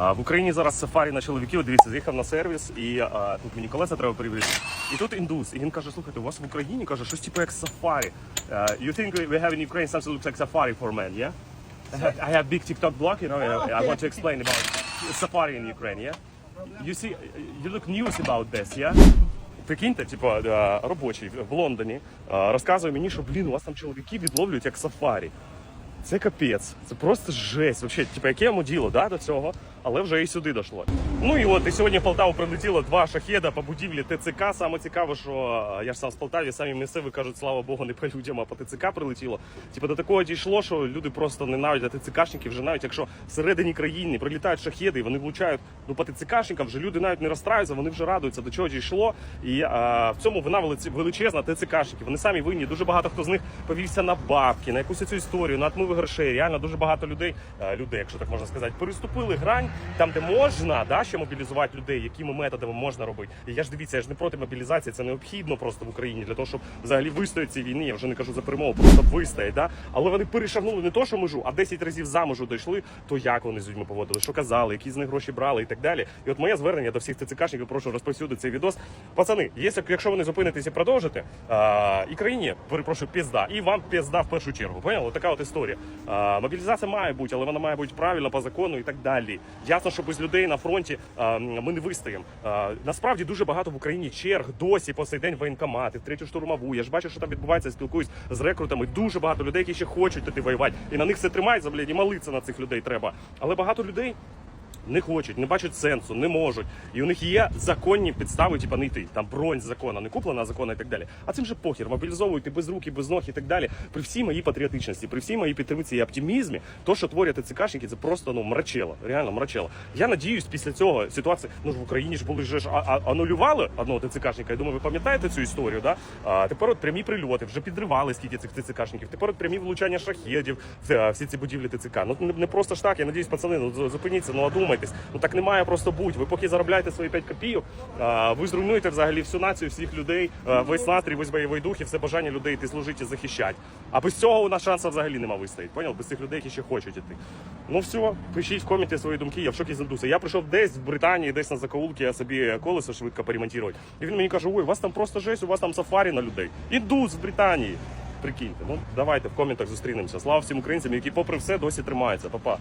В Україні зараз сафарі на чоловіків. Дивіться, з'їхав на сервіс, і а, тут мені колеса треба перевірити. І тут індус. І він каже: слухайте, у вас в Україні каже, щось типу як сафарі. Uh, you think we have in Ukraine something looks like safari for men, yeah? I have, big TikTok blog, you know, and I want to explain about safari in Ukraine, yeah? You see, you look news about this, yeah? Прикиньте, типу, робочий в Лондоні розказує мені, що блін, у вас там чоловіки відловлюють як сафарі. Це капець, це просто жесть. Вообще, типу, яке йому діло да, до цього, але вже і сюди дійшло. Ну і от і сьогодні в Полтаву прилетіло два шахеда по будівлі ТЦК. Саме цікаво, що е, я ж сам з Полтаві, самі місцеві кажуть, слава Богу, не по людям, а по ТЦК прилетіло. Типу до такого дійшло, що люди просто ненавидять ТЦКшників, вже навіть якщо всередині країни прилітають шахеди, і вони влучають ну по ТЦКшникам, вже люди навіть не розстраються, вони вже радуються, до чого дійшло. І а, в цьому вина величезна ТЦКшників. Вони самі винні. Дуже багато хто з них повівся на бабки, на якусь цю історію, на отмиви грошей. Реально дуже багато людей, е, людей, якщо так можна сказати, переступили грань там, де можна, да, ще мобілізувати людей, якими методами можна робити. І я ж дивіться, я ж не проти мобілізації, це необхідно просто в Україні для того, щоб взагалі вистояти цій війні. Я вже не кажу за перемогу, просто вистоять. Да? Але вони перешагнули не то, що межу, а 10 разів за межу дійшли. То як вони з людьми поводили, що казали, які з них гроші брали і так далі. І от моє звернення до всіх ТЦКшників, прошу розповсюдити цей відос. Пацани, якщо, якщо вони зупинитесь і продовжите, і країні, перепрошую, пізда, і вам пізда в першу чергу. Поняли? Така от історія. Мобілізація має бути, але вона має бути правильно по закону і так далі. Ясно, що без людей на фронті ми не вистоїмо. Насправді дуже багато в Україні черг досі по цей день воєнкомати, в третю штурмову. Я ж бачу, що там відбувається, спілкуюсь з рекрутами. Дуже багато людей, які ще хочуть туди воювати. І на них все тримається, блядь, і молитися на цих людей треба. Але багато людей не хочуть, не бачать сенсу, не можуть. І у них є законні підстави, типа не йти. Там бронь закона, не куплена закона і так далі. А цим же похір, мобілізовуйте без руки, без ног і так далі. При всій моїй патріотичності, при всій моїй підтримці і оптимізмі, то, що творять ЦКшники, це просто ну мрачело. Реально мрачело. Я надіюсь, після цього ситуації, ну ж в Україні ж були ж а, а, анулювали одного ТЦКшника. Я думаю, ви пам'ятаєте цю історію, да? А тепер от прямі прильоти, вже підривали скільки цих ТЦКшників. Тепер от прямі влучання шахедів, в всі ці будівлі ТЦК. Ну не, не просто ж так. Я надіюсь, пацани, ну зупиніться, ну одумайтесь. Ну так не має просто бути. Ви поки заробляєте свої 5 копійок, ви зруйнуєте взагалі всю націю, всіх людей, весь настрій, весь бойовий дух і все бажання людей йти служити і захищати. А без цього у нас шансу взагалі нема вистоїть. Поняв? Без цих людей, які ще хочуть іти. Ну все, пишіть в коменті свої думки. Я в шокі з. Я прийшов десь в Британії, десь на закоулки, я собі колесо швидко поремонтувати. І він мені каже: ой, у вас там просто жесть, у вас там сафарі на людей. Індус в Британії. Прикиньте, ну давайте в коментах зустрінемося. Слава всім українцям, які, попри все, досі тримаються. Па-па.